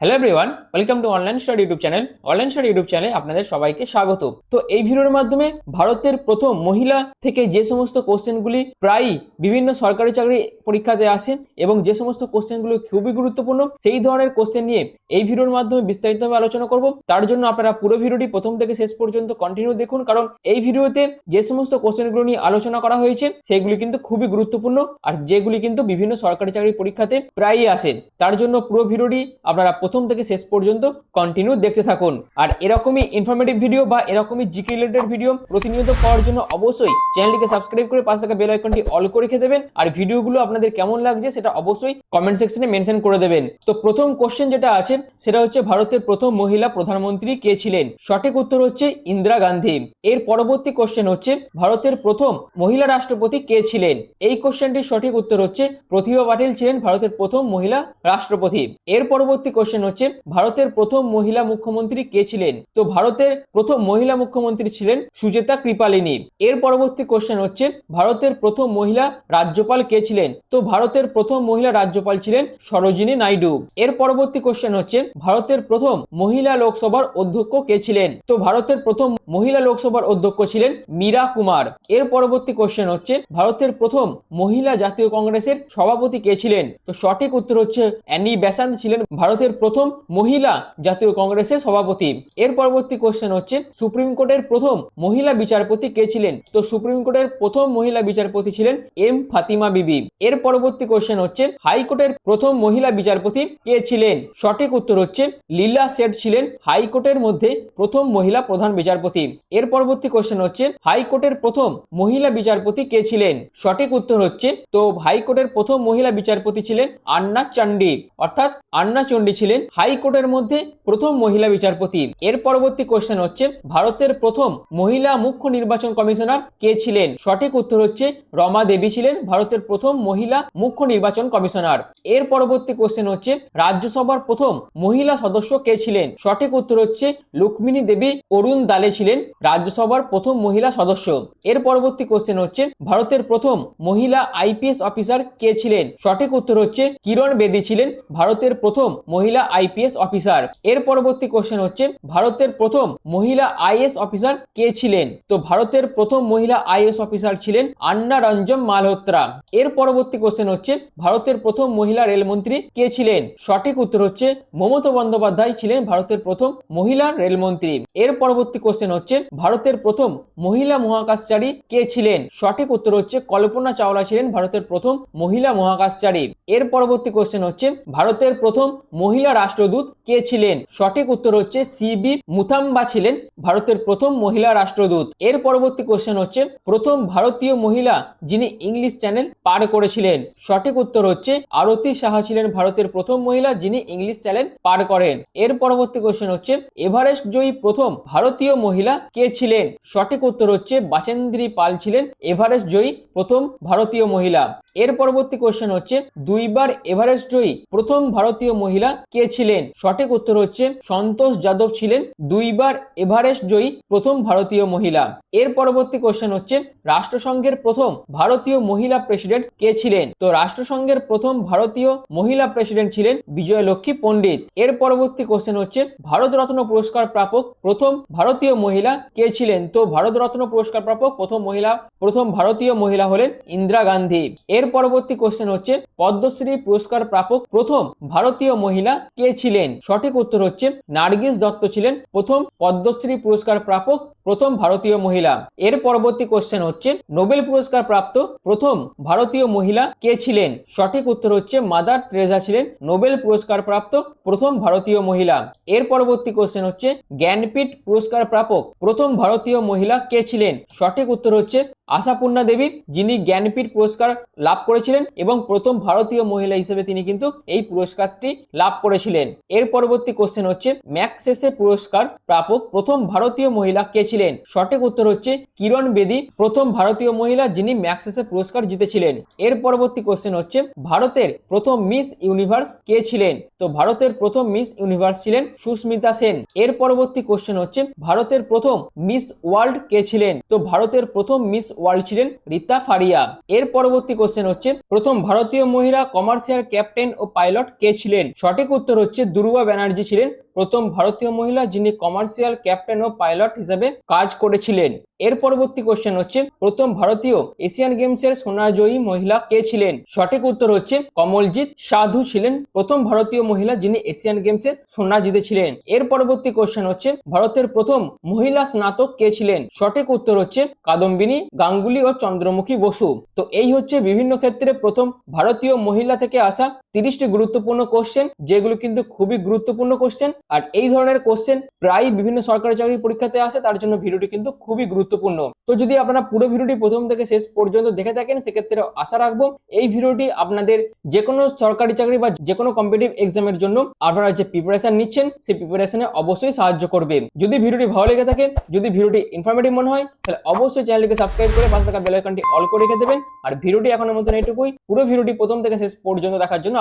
Hello everyone welcome to online study YouTube channel online study YouTube চ্যানেলে আপনাদের সবাইকে স্বাগত। তো এই ভিডিওর মাধ্যমে ভারতের প্রথম মহিলা থেকে যে সমস্ত কোশ্চেনগুলি প্রায়ই বিভিন্ন সরকারি চাকরি পরীক্ষাতে আসে এবং যে সমস্ত কোশ্চেনগুলো খুবই গুরুত্বপূর্ণ, সেই ধরনের কোশ্চেন নিয়ে এই ভিডিওর মাধ্যমে বিস্তারিতভাবে আলোচনা করব। তার জন্য আপনারা পুরো ভিডিওটি প্রথম থেকে শেষ পর্যন্ত কন্টিনিউ দেখুন, কারণ এই ভিডিওতে যে সমস্ত কোশ্চেনগুলো নিয়ে আলোচনা করা হয়েছে, সেগুলি কিন্তু খুবই গুরুত্বপূর্ণ আর যেগুলি কিন্তু বিভিন্ন সরকারি চাকরি পরীক্ষাতে প্রায়ই আসে। তার জন্য পুরো ভিডিওটি আপনারা প্রথম থেকে শেষ পর্যন্ত কন্টিনিউ দেখতে থাকুন। আর এরকমই ইনফরমেটিভ ভিডিও বা এরকমই জিকে রিলেটেড ভিডিও প্রতিনিয়ত পাওয়ার জন্য অবশ্যই চ্যানেলটিকে সাবস্ক্রাইব করে পাশে থাকা বেল আইকনটি অল করে রেখে দেবেন। আর ভিডিওগুলো আপনাদের কেমন লাগছে সেটা অবশ্যই কমেন্ট সেকশনে মেনশন করে দেবেন। তো প্রথম কোশ্চেন যেটা আছে, সেটা হচ্ছে ভারতের প্রথম মহিলা প্রধানমন্ত্রী কে ছিলেন? সঠিক উত্তর হচ্ছে ইন্দিরা গান্ধী। এর পরবর্তী কোশ্চেন হচ্ছে, ভারতের প্রথম মহিলা রাষ্ট্রপতি কে ছিলেন? এই কোশ্চেনটির সঠিক উত্তর হচ্ছে, প্রতিভা পাটিল ছিলেন ভারতের প্রথম মহিলা রাষ্ট্রপতি। এর পরবর্তী কোশ্চেন হচ্ছে, ভারতের প্রথম মহিলা মুখ্যমন্ত্রী কে ছিলেন? তো ভারতের প্রথম মহিলা মুখ্যমন্ত্রী ছিলেন সুচেতা কৃপালিনী। এর পরবর্তী কোশ্চেন হচ্ছে, ভারতের প্রথম মহিলা রাজ্যপাল কে ছিলেন? তো ভারতের প্রথম মহিলা রাজ্যপাল ছিলেন সরোজিনী নাইডু। এর পরবর্তী কোশ্চেন হচ্ছে, ভারতের প্রথম মহিলা লোকসভার অধ্যক্ষ কে ছিলেন? তো ভারতের প্রথম মহিলা লোকসভার অধ্যক্ষ ছিলেন মীরা কুমার। এর পরবর্তী কোশ্চেন হচ্ছে, ভারতের প্রথম মহিলা জাতীয় কংগ্রেসের সভাপতি কে ছিলেন? তো সঠিক উত্তর হচ্ছে, অ্যানি বেসান্ত ছিলেন ভারতের প্রথম মহিলা জাতীয় কংগ্রেসের সভাপতি। এর পরবর্তী কোশ্চেন হচ্ছে, সুপ্রিম কোর্টের প্রথম মহিলা বিচারপতি কে ছিলেন? তো সুপ্রিম কোর্টের প্রথম মহিলা বিচারপতি ছিলেন এম ফাতিমা বিবি। এর পরবর্তী কোশ্চেন হচ্ছে হাইকোর্টের প্রথম মহিলা বিচারপতি কে ছিলেন? সঠিক উত্তর হচ্ছে, লীলা সেট ছিলেন হাইকোর্টের মধ্যে প্রথম মহিলা প্রধান বিচারপতি। এর পরবর্তী কোশ্চেন হচ্ছে হাইকোর্টের প্রথম মহিলা বিচারপতি কে ছিলেন? সঠিক উত্তর হচ্ছে, তো হাইকোর্টের প্রথম মহিলা বিচারপতি ছিলেন আন্না চান্ডি অর্থাৎ আন্না চণ্ডী ছিলেন হাইকোর্টের মধ্যে প্রথম মহিলা বিচারপতি। এর পরবর্তী কোশ্চেন হচ্ছে, ভারতের প্রথম মহিলা মুখ্য নির্বাচন কমিশনার কে ছিলেন? সঠিক উত্তর হচ্ছে, রমা দেবী ছিলেন ভারতের প্রথম মহিলা মুখ্য নির্বাচন কমিশনার। এর পরবর্তী কোশ্চেন হচ্ছে, রাজ্যসভার প্রথম মহিলা সদস্য কে ছিলেন? সঠিক উত্তর হচ্ছে লুকমিনী দেবী, অরুণ দালে ছিলেন রাজ্যসভার প্রথম মহিলা সদস্য। এর পরবর্তী কোশ্চেন হচ্ছে, ভারতের প্রথম মহিলা আইপিএস অফিসার কে ছিলেন? সঠিক উত্তর হচ্ছে, কিরণ বেদী ছিলেন ভারতের প্রথম মহিলা আইপিএস অফিসার। এর পরবর্তী কোশ্চেন হচ্ছে, ভারতের প্রথম মহিলা আইএস অফিসার কে ছিলেন? তো ভারতের প্রথম মহিলা আইএস অফিসার ছিলেন আন্না রঞ্জন মালহোত্রা। এর পরবর্তী কোশ্চেন হচ্ছে, ভারতের প্রথম মহিলা রেলমন্ত্রী কে ছিলেন? সঠিক উত্তর হচ্ছে, মমতা বন্দ্যোপাধ্যায় ছিলেন ভারতের প্রথম মহিলা রেলমন্ত্রী। এর পরবর্তী কোশ্চেন হচ্ছে, ভারতের প্রথম মহিলা মহাকাশচারী কে ছিলেন? সঠিক উত্তর হচ্ছে, কল্পনা চাওলা ছিলেন ভারতের প্রথম মহিলা মহাকাশচারী। এর পরবর্তী কোশ্চেন হচ্ছে, ভারতের প্রথম মহিলা রাষ্ট্রদূত কে ছিলেন? সঠিক উত্তর হচ্ছে সিবি মুথাম্বা ছিলেন ভারতের প্রথম মহিলা রাষ্ট্রদূত। এর পরবর্তী কোশ্চেন হচ্ছে, প্রথম ভারতীয় মহিলা যিনি ইংলিশ চ্যানেল পার করেছিলেন। সঠিক উত্তর হচ্ছে, আরতি সাহা ছিলেন ভারতের প্রথম মহিলা যিনি ইংলিশ চ্যানেল পার করেন। এর পরবর্তী কোশ্চেন হচ্ছে, এভারেস্ট জয়ী প্রথম ভারতীয় মহিলা কে ছিলেন? সঠিক উত্তর হচ্ছে বাচেন্দ্রী পাল ছিলেন এভারেস্ট জয়ী প্রথম ভারতীয় মহিলা। এর পরবর্তী কোশ্চেন হচ্ছে, দুইবার এভারেস্ট জয়ী প্রথম ভারতীয় মহিলা কে ছিলেন? সঠিক উত্তর হচ্ছে, সন্তোষ যাদব ছিলেন। দুইবার এভারেস্ট জয়ী প্রথম ভারতীয় মহিলা। এর পরবর্তী কোশ্চেন হচ্ছে, রাষ্ট্রসংঘের প্রথম ভারতীয় মহিলা প্রেসিডেন্ট কে ছিলেন? তো রাষ্ট্রসংঘের প্রথম ভারতীয় মহিলা প্রেসিডেন্ট ছিলেন বিজয়লক্ষ্মী পণ্ডিত। এর পরবর্তী কোশ্চেন হচ্ছে, ভারতরত্ন পুরস্কার প্রাপক প্রথম ভারতীয় মহিলা কে ছিলেন? তো ভারতরত্ন পুরস্কার প্রাপক প্রথম মহিলা, প্রথম ভারতীয় মহিলা হলেন ইন্দিরা গান্ধী। এর পরবর্তী কোশ্চেন হচ্ছে, পদ্মশ্রী পুরস্কার প্রাপক প্রথম ভারতীয় মহিলা কে ছিলেন? সঠিক উত্তর হচ্ছে, নার্গিস দত্ত ছিলেন প্রথম পদ্মশ্রী পুরস্কার প্রাপক প্রথম ভারতীয় মহিলা। এর পরবর্তী কোশ্চেন হচ্ছে, নোবেল পুরস্কার প্রাপ্ত প্রথম ভারতীয় মহিলা কে ছিলেন? সঠিক উত্তর হচ্ছে, মাদার ট্রেজা ছিলেন নোবেল পুরস্কার প্রাপ্ত প্রথম ভারতীয় মহিলা। এর পরবর্তী কোশ্চেন হচ্ছে, জ্ঞানপীঠ পুরস্কার প্রাপক প্রথম ভারতীয় মহিলা কে ছিলেন? সঠিক উত্তর হচ্ছে, আশাপূর্ণা দেবী, যিনি জ্ঞানপীঠ পুরস্কার লাভ করেছিলেন এবং প্রথম ভারতীয় মহিলা হিসেবে তিনি কিন্তু এই পুরস্কারটি লাভ করেছিলেন। এর পরবর্তী কোশ্চেন হচ্ছে, ম্যাক্সেসে পুরস্কার প্রাপক প্রথম ভারতীয় মহিলা কে ছিলেন? সঠিক উত্তর হচ্ছে, কিরণ বেদী, প্রথম ভারতীয় মহিলা যিনি ম্যাক্সেসে পুরস্কার জিতেছিলেন। এর পরবর্তী কোশ্চেন হচ্ছে, ভারতের প্রথম মিস ইউনিভার্স কে ছিলেন? তো ভারতের প্রথম মিস ইউনিভার্স ছিলেন সুস্মিতা সেন। এর পরবর্তী কোশ্চেন হচ্ছে, ভারতের প্রথম মিস ওয়ার্ল্ড কে ছিলেন? তো ভারতের প্রথম মিস ওয়ার্ল্ড ছিলেন রীতা ফারিয়া। এর পরবর্তী কোশ্চেন কোশ্চেন হচ্ছে, প্রথম ভারতীয় মহিলা কমার্শিয়াল ক্যাপ্টেন ও পাইলট কে ছিলেন? সঠিক উত্তর হচ্ছে দুর্গা ব্যানার্জি ছিলেন। প্রথম ভারতীয় মহিলা যিনি কমার্শিয়াল ক্যাপ্টেন ও পাইলট হিসেবে কাজ করেছিলেন। এর পরবর্তী কোশ্চেন হচ্ছে, প্রথম ভারতীয় এশিয়ান গেমসের সোনাজয়ী মহিলা কে ছিলেন? সঠিক উত্তর হচ্ছে, কমলজিৎ সাধু ছিলেন। প্রথম ভারতীয় মহিলা যিনি এশিয়ান গেমসে সোনা জিতেছিলেন। এর পরবর্তী কোশ্চেন হচ্ছে, ভারতের প্রথম মহিলা স্নাতক কে ছিলেন? সঠিক উত্তর হচ্ছে, কাদম্বিনী, গাঙ্গুলি ও চন্দ্রমুখী বসু। তো এই হচ্ছে বিভিন্ন ক্ষেত্রে প্রথম ভারতীয় মহিলা থেকে আসা তিরিশটি গুরুত্বপূর্ণ কোশ্চেন যেগুলো কিন্তু খুবই গুরুত্বপূর্ণ কোশ্চেন আর এই ধরনের কোশ্চেন প্রায় বিভিন্ন সরকারি চাকরির পরীক্ষাতে আসে, তার জন্য ভিডিওটি কিন্তু খুবই গুরুত্বপূর্ণ। তো যদি আপনারা পুরো ভিডিওটি প্রথম থেকে শেষ পর্যন্ত দেখে থাকেন, সেক্ষেত্রে আশা রাখব এই ভিডিওটি আপনাদের যে কোনো সরকারি চাকরি বা যে কোনো কম্পিটিভ এক্সামের জন্য আপনারা যে প্রিপারেশন নিচ্ছেন, সেই প্রিপারেশনে অবশ্যই সাহায্য করবে। যদি ভিডিওটি ভালো লেগে থাকে, যদি ভিডিওটি ইনফরমেটিভ মনে হয়, তাহলে অবশ্যই চ্যানেলটিকে সাবস্ক্রাইব করে পাশে থাকা বেল আইকনটি অল করে রেখে দেবেন। আর ভিডিওটি এখনের মতন এইটুকুই। পুরো ভিডিওটি প্রথম থেকে শেষ পর্যন্ত দেখার জন্য